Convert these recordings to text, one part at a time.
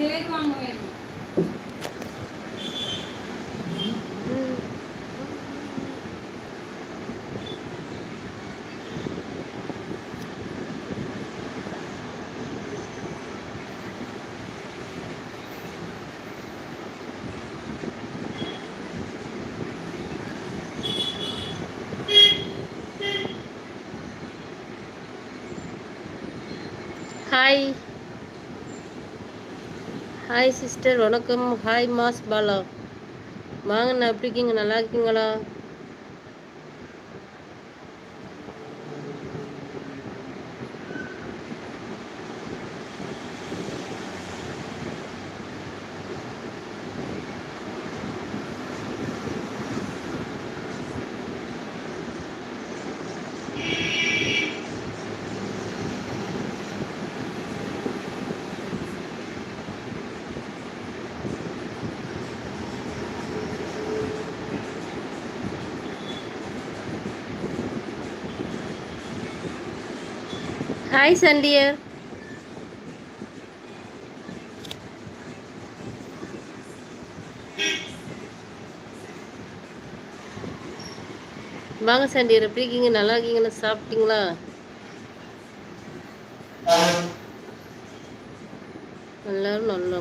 பண்ணக்கூடாது பேர் வாங்க வேணும் ஹாய் ஹாய் சிஸ்டர் வணக்கம். ஹாய் மாஸ் பாலா வாங்கண்ணா எப்படி இருக்கீங்க? நல்லா இருக்கீங்களா? ஹாய் சண்டியர் வாங்க சண்டியர் எப்படி இருக்கீங்க? நல்லா இருக்கீங்களா? சாப்பிட்டீங்களா? எல்லாரும் நல்லா.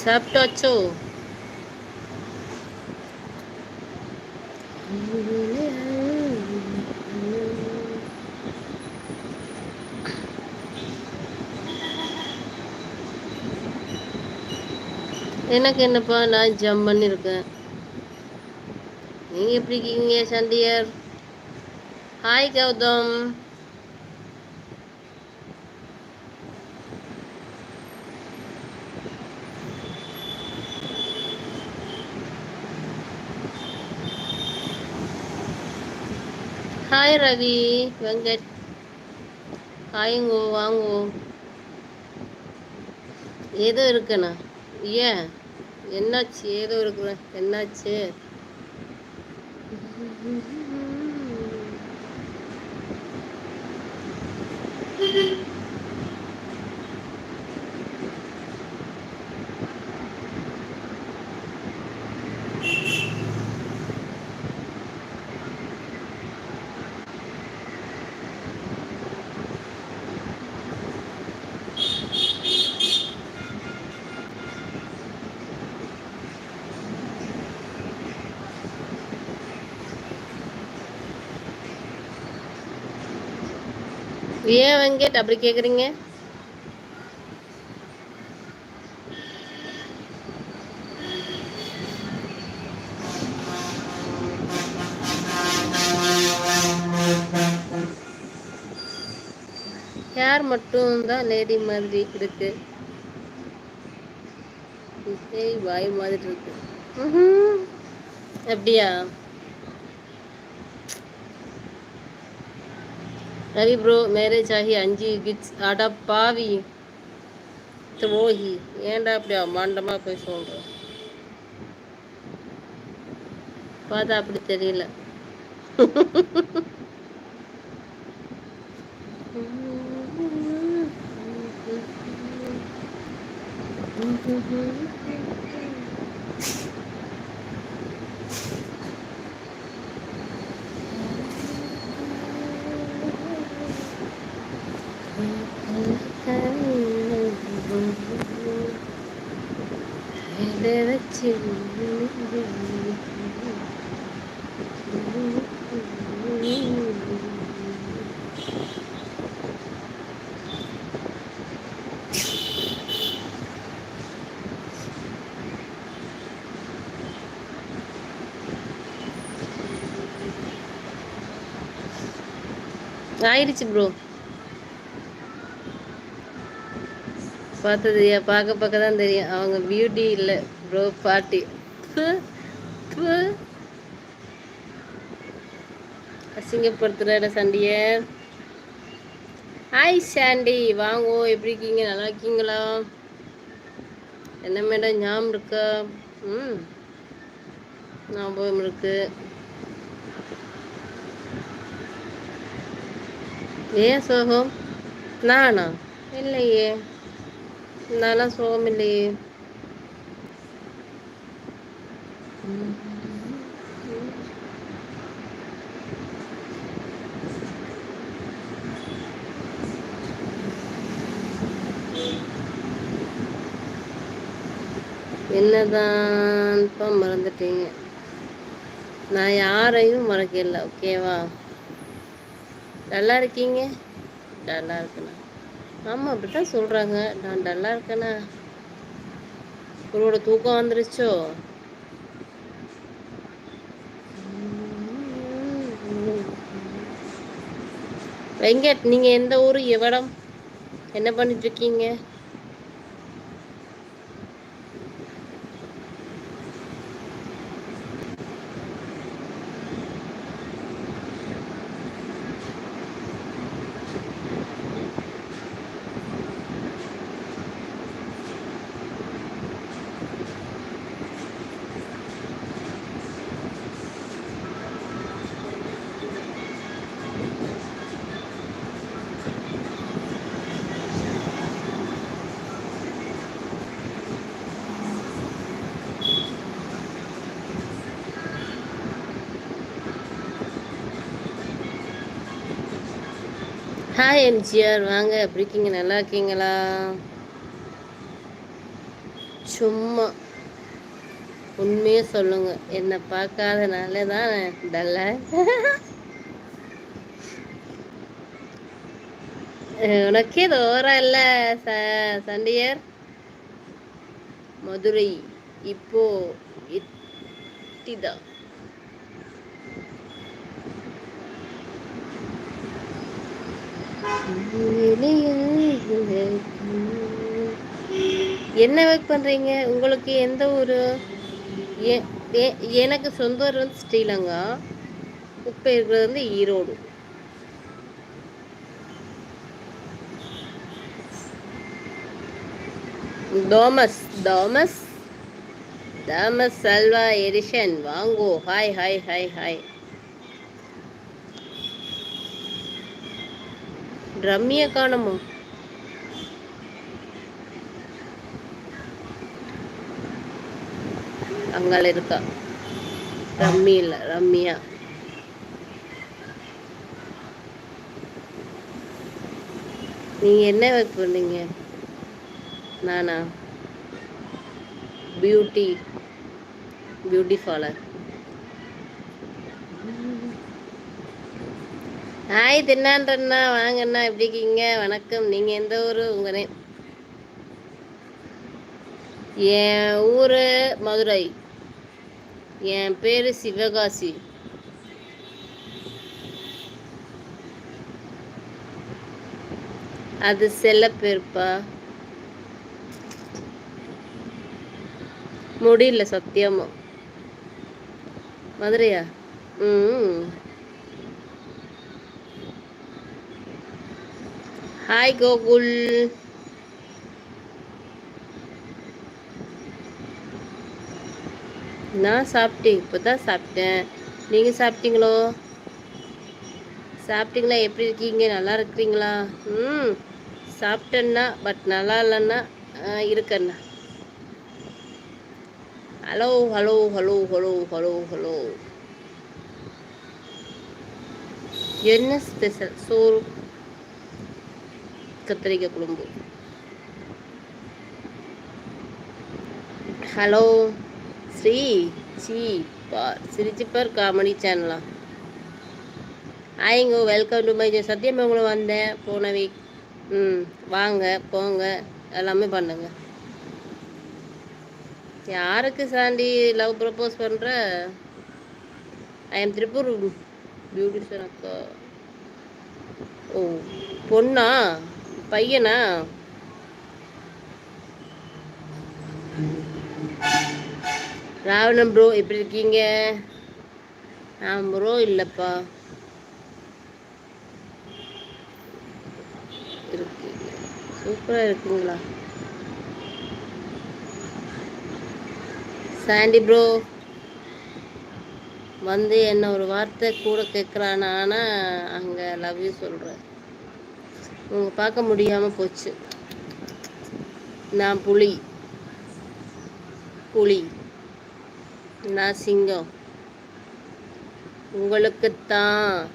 சாப்பிட்டாச்சோ? எனக்கு என்னப்பா நான் ஜம் பண்ணிருக்கேன். நீங்கள் எப்படி இருக்கீங்க சண்டியர்? ஹாய் கௌதம். ஹாய் ரவி. வெங்கட் ஹாய்ங்கோ வாங்கோ ஏதோ இருக்குண்ணா. ஏன்? என்னாச்சு? ஏதோ இருக்கிற என்னாச்சு? ஏன் வெங்கட் அப்படி கேக்குறீங்க? ஹேர் மட்டும் தான் லேடி மாதிரி இருக்கு? ஏய் வாய் மாதிரி இருக்கு. அப்படியா? ரவி ப்ரோ மேரேஜ் ஆகி அஞ்சு கிட்ஸ் அட பாவி. துரோகி. ஏன்டா அப்படி அம்மாண்டமா போய் சொல்கிறோம் பார்த்தா அப்படி தெரியல. இதை ஆயிடுச்சு ப்ரோ பார்த்தது பார்க்க பார்க்க தான் தெரியும். அவங்க பியூட்டி இல்லை ப்ரோ பார்ட்டி அசிங்கப்படுத்துகிற சண்டிய. ஹாய் சாண்டி வாங்கோ எப்படி இருக்கீங்க? நல்லா இருக்கீங்களா? என்ன மேடம் ஞாபகம் இருக்கா? ம். ஞாபகம் இருக்குது ஏன் சோகம்? நானா? இல்லையே. நான்லாம் சோகம் இல்லையே என்னதான்? இப்போ மறந்துட்டீங்க. நான் யாரையும் மறக்கல ஓகேவா நல்லா இருக்கீங்க? டல்லாக இருக்கண்ணா ஆமாம் அப்படி தான் சொல்கிறாங்க நான் டல்லாக இருக்கேண்ணா உங்களோட தூக்கம் வந்துருச்சோ? வெங்கட் நீங்கள் எந்த ஊர்? எவ்வளம் என்ன பண்ணிட்டுருக்கீங்க ஹாய் எம்ஜிஆர் வாங்க எப்படி இருக்கீங்க? நல்லா இருக்கீங்களா? சும்மா. உண்மையே சொல்லுங்க. என்னை பார்க்காதனால தான் டல்ல. உனக்கே தோறம் இல்லை ச சண்டியர். மதுரை இப்போ இட்டிதான் என்ன ஒர்க் பண்ணுறீங்க உங்களுக்கு எந்த ஊர்? எனக்கு சொந்த ஊர் வந்து ஸ்ரீலங்கா. இப்போ இருக்கிறது வந்து ஈரோடு. தோமஸ் தோமஸ் தாமஸ் சல்வா எரிஷன் வாங்கோ. ஹாய் ஹாய் ஹாய் ஹாய் ரம்மிய காணமோ அங்கால இருக்கா? ரம்மி இல்ல ரம்யா நீங்க என்ன ஒர்க் பண்ணீங்க? நானா? பியூட்டி பியூட்டி ஃபாலர் ஹாய் தின்னான்றண்ணா வாங்கண்ணா எப்படி இருக்கீங்க? வணக்கம். நீங்கள் எந்த ஊர்? உங்களே என் ஊர் மதுரை. என் பேர் சிவகாசி. அது செல்ல பேருப்பா முடியல சத்தியமா. மதுரையா? ம். ஹாய் கோகுல் நான் சாப்பிட்டேன் இப்போ தான் சாப்பிட்டேன். நீங்கள் சாப்பிட்டீங்களோ? சாப்பிட்டீங்களா? எப்படி இருக்கீங்க? நல்லா இருக்கிறீங்களா? ம் சாப்பிட்டேன்னா பட் நல்லா இல்லைன்னா இருக்கண்ணா hello hello hello hello hello hello. என்ன ஸ்பெஷல்? சோறு கத்திரிக்காய் குழம்பு. ஹலோ ஸ்ரீ சி பார் சிரிச்சிப்பார் காமெடி சேனலா ஆயங்கோ வெல்கம் டு மை சத்தியமங்கலம் வந்தேன் போன வீக் ம் வாங்க போங்க எல்லாமே பண்ணுங்க. யாருக்கு சாண்டி லவ் ப்ரப்போஸ் பண்ணுற ஐ எம் திருப்பூர் பியூட்டிஷன் அக்கா. ஓ பொண்ணா? பையனா? ராவணன் ப்ரோ எப்படி இருக்கீங்க? நான் ப்ரோ இல்லைப்பா. இருக்கீங்க. சூப்பராக இருக்குங்களா? சாண்டி ப்ரோ வந்து என்ன ஒரு வார்த்தை கூட கேட்குறானா ஆனால் அங்கே லவ் யூ சொல்கிறேன் பார்க்க முடியாமல் போச்சு. நான் புலி. புலி. நான் சிங்கம். உங்களுக்குத்தான்.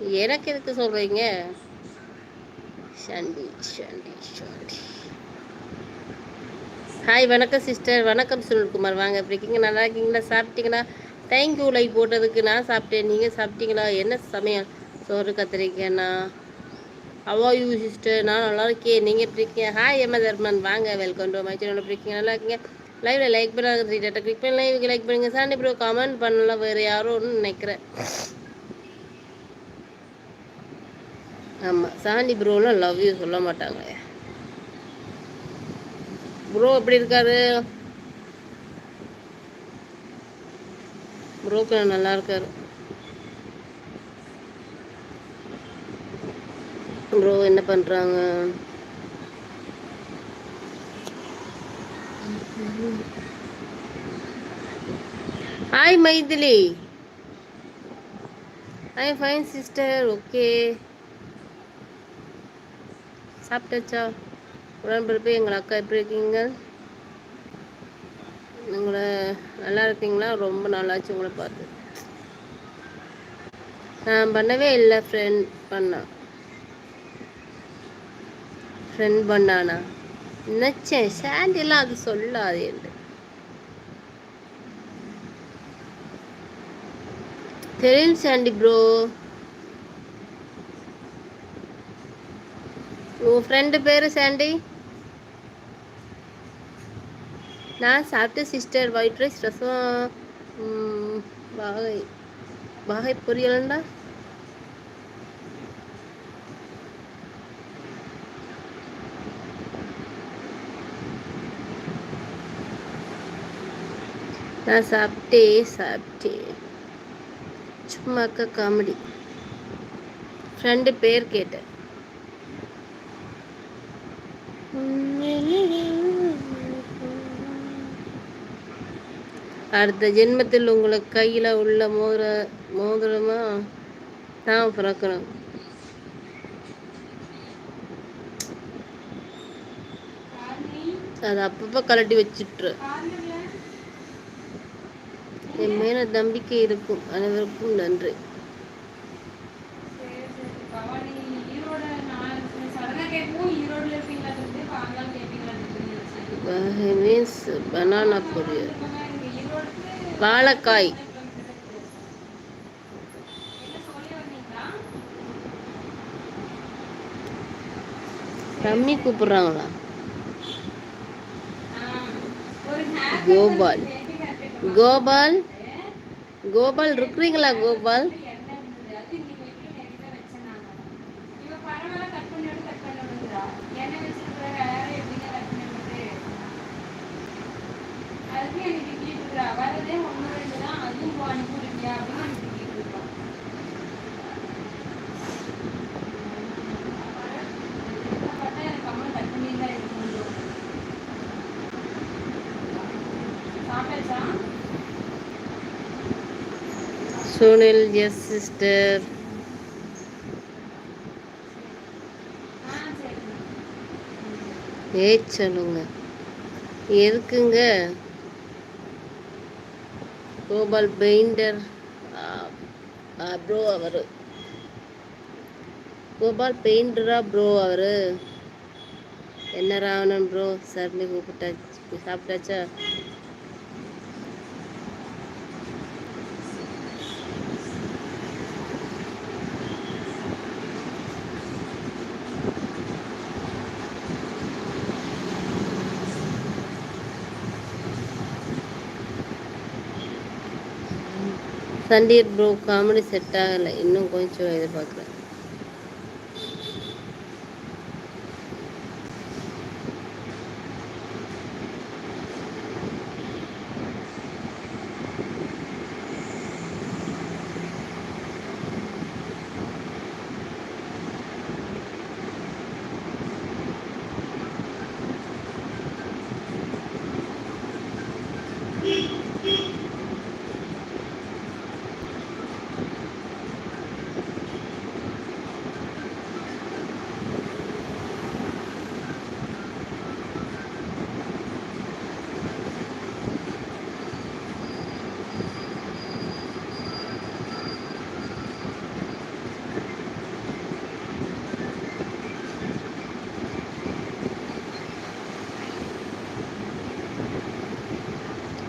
எனக்கு எதுக்கு சொல்கிறீங்க ஷண்டி ஷண்டி ஷண்டி. ஹாய் வணக்கம் சிஸ்டர் வணக்கம் சுனில்குமார் வாங்க எப்படி இருக்கீங்க? நல்லா இருக்கீங்களா? சாப்பிட்டீங்களா? தேங்க்யூ லைக் போட்டதுக்கு நான் சாப்பிட்டேன். நீங்கள் சாப்பிட்டீங்களா? என்ன சமையல்? சோறு கத்திரிக்கேண்ணா அவ்வா யூ சிஸ்டர் நான் நல்லா இருக்கேன். நீங்கள் எப்படி இருக்கீங்க? ஹாய் எம்ம தர்மன் வாங்க வெல்கம் டு மை சேனல் எப்படி இருக்கீங்க? நல்லா இருக்கீங்க? லைவ்ல லைக் பண்ணாங்க த்ரீ டேட்டா கிளிக் பண்ணி லைவுக்கு லைக் பண்ணுங்க. சாண்டி ப்ரோ கமெண்ட் பண்ணல. வேறு யாரும் ஒன்று நினைக்கிறேன். ஆமாம் சாண்டி ப்ரோலாம் லவ் யூ சொல்ல மாட்டாங்க ப்ரோ எப்படி இருக்காரு? ப்ரோக்கு நல்லா இருக்காரு. ப்ரோ என்ன பண்ணுறாங்க hi Maithili hi fine sister okay சாப்பிட்டாச்சா? உடன்பிறப்பு எங்கள் அக்கா எப்படி இருக்கீங்க? உங்களை நல்லா இருக்கீங்களா? ரொம்ப நாளாச்சு உங்களை பார்த்து. நான் பண்ணவே இல்லை ஃப்ரெண்ட் பண்ணேன் ஃப்ரெண்ட் பண்ணானா? நினச்சேன். சாண்டிலாம் அது சொல்லாது என்று. தெரியும் சாண்டி ப்ரோ உன் ஃப்ரெண்டு பேர் சாண்டி நான் சாப்பிட்டு சிஸ்டர் ஒயிட் ரைஸ் ரசம் ம், வாகை வாகை நான் சாப்பிட்டே சாப்பிட்டேன். சும்மா அக்கா காமெடி ஃப்ரெண்டு பேர் கேட்டேன். அடுத்த ஜென்மத்தில் உங்களுக்கு கையில் உள்ள மோதிர மோதிரமாக நான் பிறக்கிறேன் அதை அப்பப்போ கலட்டி வச்சுட்ரு என் மேல நம்பிக்கை இருக்கும். அனைவருக்கும் நன்றி. மீன்ஸ் பனானா பொரியல். வாழைக்காய். ரம்மி கூப்பிடுறாங்களா? கோபால். கோபால்? கோபால் இருக்கிறீங்களா கோபால் என்ன இருந்தது அது இன்னைக்கு வைக்கல நேற்று தான் வச்சேன் நான் இவ பரவாயில்ல கட் பண்ணிட்டு கட் பண்ண விடுறா என்ன வச்சிருக்கிற வேற எப்படிங்க கட் பண்ணிட்டு அதுக்கு எனக்கு திட்டிட்டு இருக்கிறா வரதே ஒன்று ரெண்டு தான் அதுவும் போ அனுப்பி விடுவியா அப்படின்னு எனக்கு திட்டிட்டு இருக்கா பார்த்தா எனக்கு அம்மா கட் பண்ணி தான் இருக்கு முடியும் சாப்பிட்டாச்சா சுனில் எஸ் சிஸ்டர் ஏ சொல்லுங்க. எதுக்குங்க? கோபால் பெயிண்டர் ப்ரோ அவர். கோபால் பெயிண்டரா ப்ரோ அவர். என்ன ராவணன் ப்ரோ சர்னி கூப்பிட்டாச்சு சாப்பிட்டாச்சா? சண்டீர் ப்ரோ காமெடி செட் ஆகலை. இன்னும் கொஞ்சம் எதிர்பார்க்குறேன்.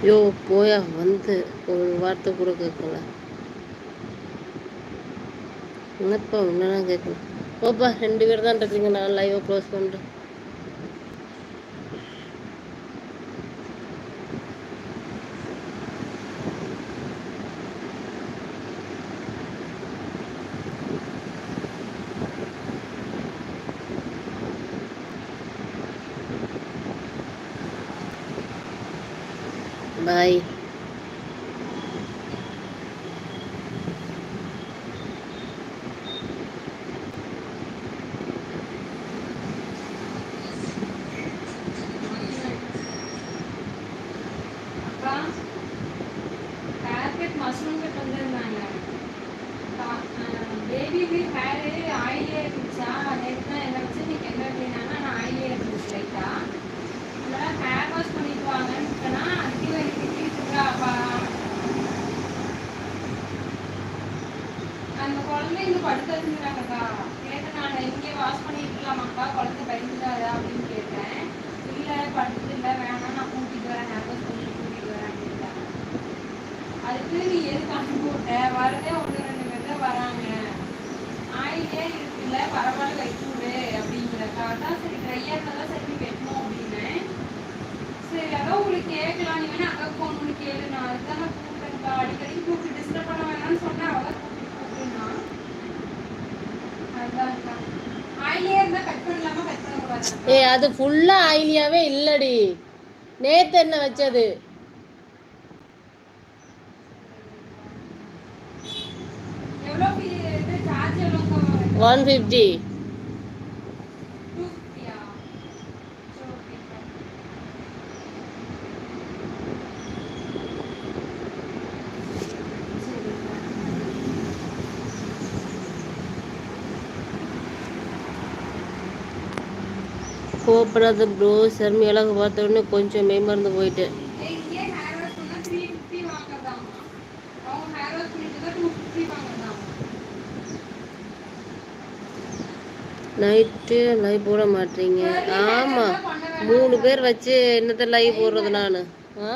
யோ போயா வந்து. ஒரு வார்த்தை கூட கேட்கல. என்னப்பா ஒன்றுலாம் கேட்கல? ஓப்பா ரெண்டு பேர் தான் இருக்கீங்க. நான் லைவை க்ளோஸ் பண்ணுறேன் பாய் அப்பா carpet mushroom cut வந்திருந்தாங்க. கா- அஹ் baby-க்கு hair oily ஆ இருந்துச்சா, நேத்து தான் எண்ணெய் வச்சு இன்னைக்கு என்ன அப்படின்னாங்க, நான் oily ஆ இருந்துச்சு light ஆ. அதனால hair wash பண்ணிட்டு வாங்கன்னு சொன்னா, அதுக்கு எனக்கு திட்டிட்டு இருக்கா, அப்பா. அந்த குழந்தை இங்க படுத்து வச்சுக்கிறாங்கக்கா கேட்டேன் நான் இங்கே வாஷ் பண்ணிக்கலாமாக்கா குழந்தை பயந்துடாதா அப்படின்னு கேட்டேன் இல்லை படுத்துட்டு இல்லை வேணாம் நான் கூட்டிட்டு வரேன் ஹேர் வாஷ் பண்ணி கூட்டிட்டு வரேன் அப்படின்ட்டாங்க அதுக்கு நீ எதுக்கு அனுப்பி விட்ட வரதே ஒன்று ரெண்டு பேர் தான் வராங்க ஆயிலே இருக்குல்ல பரவாயில்ல வைத்து விடு அப்படிங்கிறக்கா அதான் சரி ட்ரையாக இருந்தால் சரி நீ வெட்டணும் அப்படின்னேன் சரி அதான் உங்களுக்கு கேட்கலாம் நீ வேணா அக்கா ஃபோன் பண்ணி கேளு நான் அதுதான் நான் கூப்பிட்டேன்க்கா அடிக்கடி கூப்பிட்டு டிஸ்டர்ப் பண்ண வேணாம்னு சொன்னேன் அவ தான் கூப்பிட்டு கூப்பிட்டுனா அதுதான்க்கா ஆயிலே இருந்தால் கட் பண்ணலாமா ஏய் அது ஃபுல்லாக ஆயிலியாவே இல்லடி. நேத்து என்ன வச்சது? ஒன் ஃபிஃப்டி டூ ஃபிஃப்டியா சரி ஓகேக்கா சரிக்கா கோபப்படாத ப்ரோ சர்மி அழகு பார்த்த உடனே கொஞ்சம் மேம்பறந்து போயிட்டேன். நைட்டு லைவ் போட மாட்டீங்க. ஆமாம் மூணு பேர் வச்சு என்னத்த லைவ் போடுறது நான்? ஆ?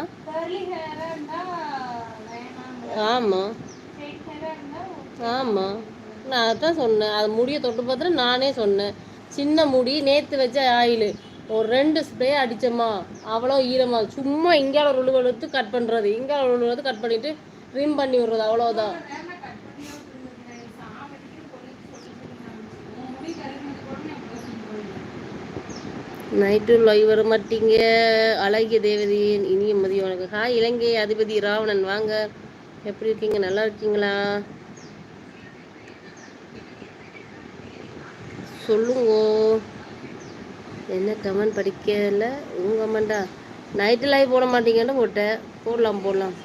ஆமாம் ஆமாம் நான் அதான் சொன்னேன். அது முடியை தொட்டு பார்த்துட்டு நானே சொன்னேன். சின்ன முடி நேற்று வச்ச ஆயில். ஒரு ரெண்டு ஸ்ப்ரே அடித்தோமா அவ்வளோ ஈரமா சும்மா இங்கால ஒரு உழுவு எடுத்து கட் பண்ணுறது இங்கால ஒரு கட் பண்ணிவிட்டு ரிம் பண்ணி விடுறது. அவ்வளோதான் நைட்டு லைவ் வர மாட்டீங்க. அழகிய தேவதையின் இனிய மதியம் வணக்கம். ஹாய் இலங்கை அதிபதி ராவணன். வாங்க. எப்படி இருக்கீங்க? நல்லா இருக்கீங்களா? சொல்லுங்க என்ன கமெண்ட் படிக்கல? உங்க கமெண்டா நைட்டு லைவ் போட மாட்டீங்கன்னு போட்டேன். போடலாம் போடலாம்.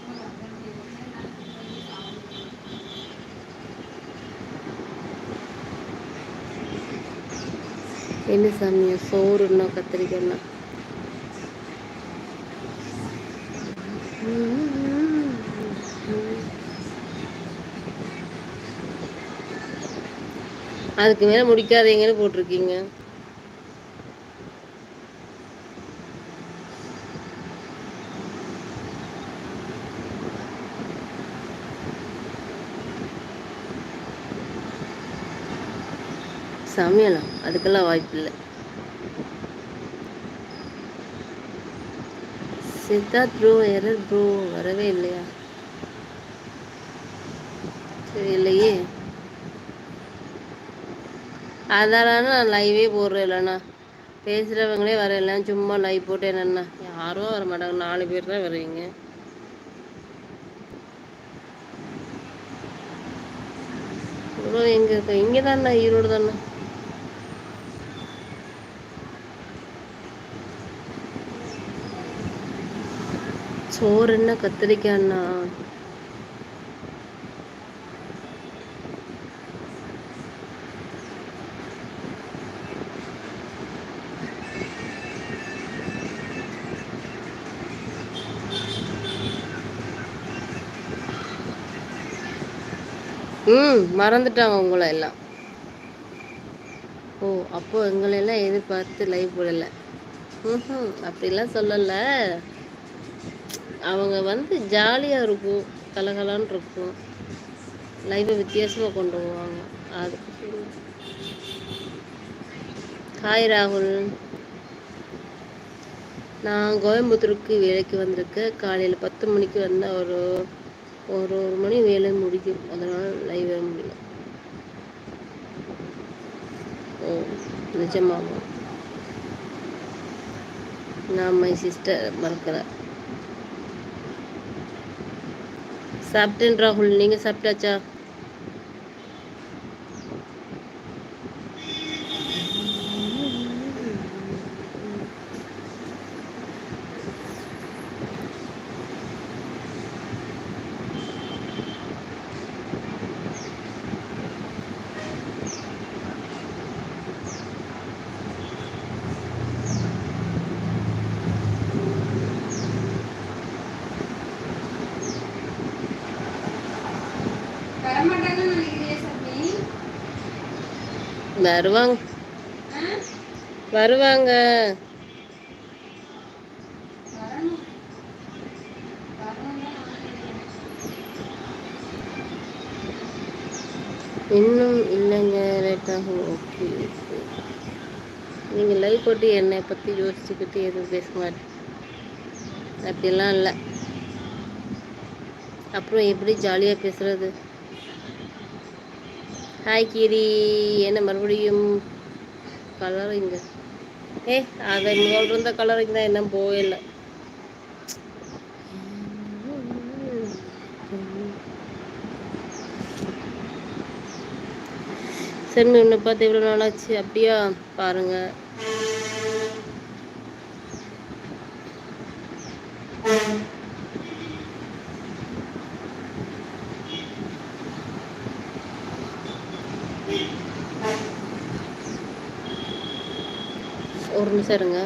என்ன சாமியா? சோறு இன்னும் கத்திரிக்காய்னா. அதுக்கு மேல முடிக்காதீங்கன்னு போட்டிருக்கீங்க. சமையலாம் அதுக்கெல்லாம் வாய்ப்பு இல்லை. சித்தார்த் ப்ரோ எரர் ப்ரோ வரவே இல்லையா? சரி இல்லையே. அதனால நான் லைவே போடுறேன் இல்லைண்ணா பேசுகிறவங்களே வரல சும்மா லைவ் போட்டு என்னண்ணா யாரும் வர மாட்டாங்க நாலு பேர் தான் வருவீங்க ப்ரோ எங்கே இருக்க? இங்கே தானே ஈரோடு தானே சோறு என்ன கத்திரிக்காய்ண்ணா ம் மறந்துட்டாங்க உங்களை எல்லாம். ஓ அப்போ எங்களை எல்லாம் எதிர்பார்த்து லைவ் போடல. ம் அப்படிலாம் சொல்லலை. அவங்க வந்து ஜாலியாக இருக்கும் கலகலான்னு இருக்கும். லைவை வித்தியாசமாக கொண்டு போவாங்க. அதுக்கு ஹாய் ராகுல். நான் கோயம்புத்தூருக்கு வேலைக்கு வந்திருக்கேன். காலையில் பத்து மணிக்கு வந்தால் ஒரு ஒரு ஒரு மணி வேலை முடிக்கும். அதனால் லைவ் வர முடியல. ஓ நிஜமாவா? நான் மை சிஸ்டர் மறக்கிறேன் சாப்பிட்டேன் ராகுல். நீங்கள் சாப்பிட்டாச்சா? வருவாங்க. வருவாங்க. இன்னும் இல்லைங்க லேட் ஆகும் ஓகே நீங்கள் லைவ் போட்டு என்னை பற்றி யோசிச்சுக்கிட்டு எதுவும் பேச மாட்டேன் அப்படிலாம் இல்லை. அப்புறம் எப்படி ஜாலியாக பேசுறது? ஹாய் கீரி என்ன மறுபடியும்? கலரிங்க ஏ அதை முதல் இருந்த கலரிங் தான் என்ன போயில்லை சரி ஒன்று பார்த்து எவ்வளோ நாளாச்சு? அப்படியா? பாருங்கள் சரிங்க